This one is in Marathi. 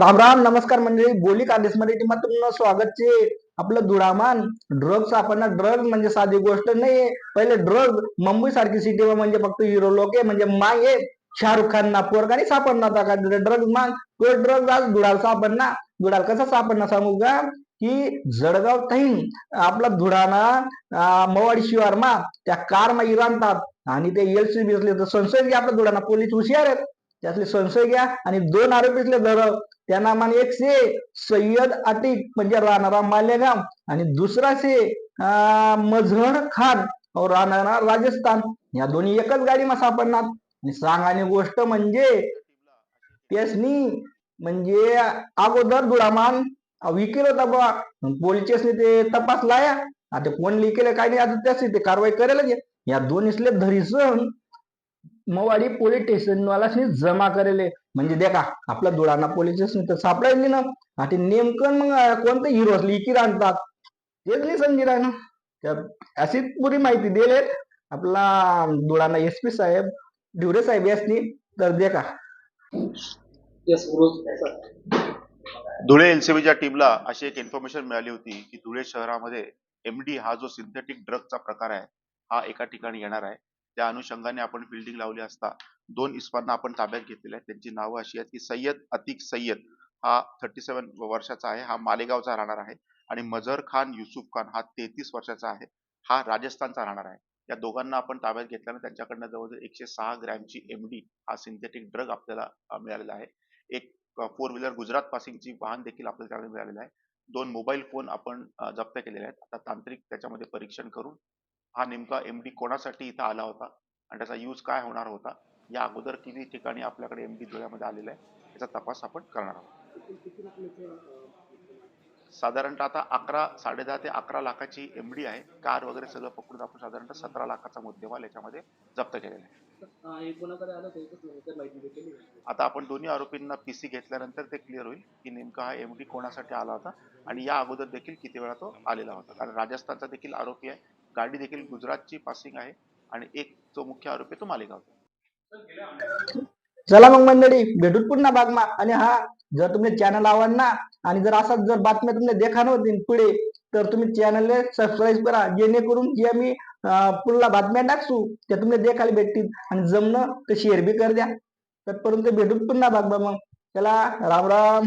राम राम नमस्कार मंडळी. बोली कादेश मराठी मध्ये स्वागत चे आपलं दुरामान ड्रग आपण ड्रग म्हणजे साधी गोष्ट नाही पहिले ड्रग मुंबई सारखी सिटी म्हणजे फक्त हिरो लोक आहे. म्हणजे माग आहे शाहरुख खान ना पोरगाने सापडणार का? ड्रग मान तो ड्रग आज धुडाल सापडणार धुडाल कसा सापडणार सांगू का? की जळगाव तहीन आपला धुडाना मवाडी मवाडी शिवारमा त्या कार मा इराणतात आणि ते एल सी बिसले तर संसद घ्या आपल्या धुडाना पोलीस हुशार आहेत. त्यातले संशय घ्या आणि दोन आरोपीतले धर त्या मान एक से सय्यद अटीक म्हणजे राहणारा मालेगाव आणि दुसरा से अं, मझहर खान और राहणारा राजस्थान. या दोन्ही एकच गाडी मा सापडणार. आणि सांगाने गोष्ट म्हणजे त्यासनी म्हणजे अगोदर दुडामान विकेल होता बा पोलिसने ते तपास लाया. आता कोण लिकेल काय नाही आता त्याची ते कारवाई करेल या. दोन्हीसले धरीसन मवाडी पोलीस स्टेशन वालासनी जमा करेले. म्हणजे देखा आपला धुळाना पोलीस स्टेशन तर सापडायली ना आता नेमकं मग कोणतं हिरो असले इकीर आणतात तेच नाही समजी ना त्या अशी पुरी माहिती दिले. आपला धुळाना एस पी साहेब ढिवरे साहेब यासनी. तर देखा. धुळे एलसीबीच्या टीमला अशी एक इन्फॉर्मेशन मिळाली होती की धुळे शहरामध्ये एमडी हा जो सिंथेटिक ड्रगचा प्रकार आहे हा एका ठिकाणी येणार आहे. त्या अनुषंगाने आपण फिल्डिंग लावली असता दोन इस्मांना आपण ताब्यात घेतलेले आहेत. त्यांची नावं अशी आहेत की सय्यद अतिक सय्यद हा थर्टी सेवन वर्षाचा आहे हा मालेगावचा राहणार आहे. आणि मजहर खान युसुफ खान हा तेहतीस वर्षाचा आहे हा राजस्थानचा राहणार आहे. या दोघांना आपण ताब्यात घेतल्यानं त्यांच्याकडनं जवळजवळ एकशे सहा ग्रॅमची एमडी हा सिंथेटिक ड्रग आपल्याला मिळालेला आहे. एक फोर व्हीलर गुजरात पासिंगची वाहन देखील आपल्याला त्यामध्ये मिळालेलं आहे. दोन मोबाईल फोन आपण जप्त केलेले आहेत. आता तांत्रिक त्याच्यामध्ये परीक्षण करून हा नेमका एम डी कोणासाठी इथं आला होता आणि त्याचा यूज काय होणार होता या अगोदर किती ठिकाणी आपल्याकडे एम डी धुळ्यामध्ये आलेला आहे याचा तपास आपण करणार आहोत. साधारणतः आता अकरा साडे दहा ते अकरा लाखाची एम डी आहे कार वगैरे सगळं पकडून आपण साधारणतः सतरा लाखाचा मुद्देमाल याच्यामध्ये जप्त केलेला आहे. आता आपण दोन्ही आरोपींना पीसी घेतल्यानंतर ते क्लिअर होईल की नेमका हा एमडी कोणासाठी आला होता आणि या अगोदर देखील किती वेळा तो आलेला होता. कारण राजस्थानचा देखील आरोपी आहे गाडी देखील गुजरातची पासिंग आहे आणि एक जो मुख्य आरोपी आहे तो मालेगाव चला मग मंडळी भेटूत पुन्हा बागमा आणि हा जर तुम्ही चॅनल आवडना आणि जर असाच जर बातम्या तुम्ही देखान होतील पुढे तर तुम्ही चॅनलला सबस्क्राईब करा. जेणेकरून जे मी पुढला बातम्या टाकसू त्या तुम्ही देखायला भेटतील. आणि जमणं तर शेअर बी कर द्या. तर परंतु भेटूत पुन्हा बागमा मग. चला राम राम.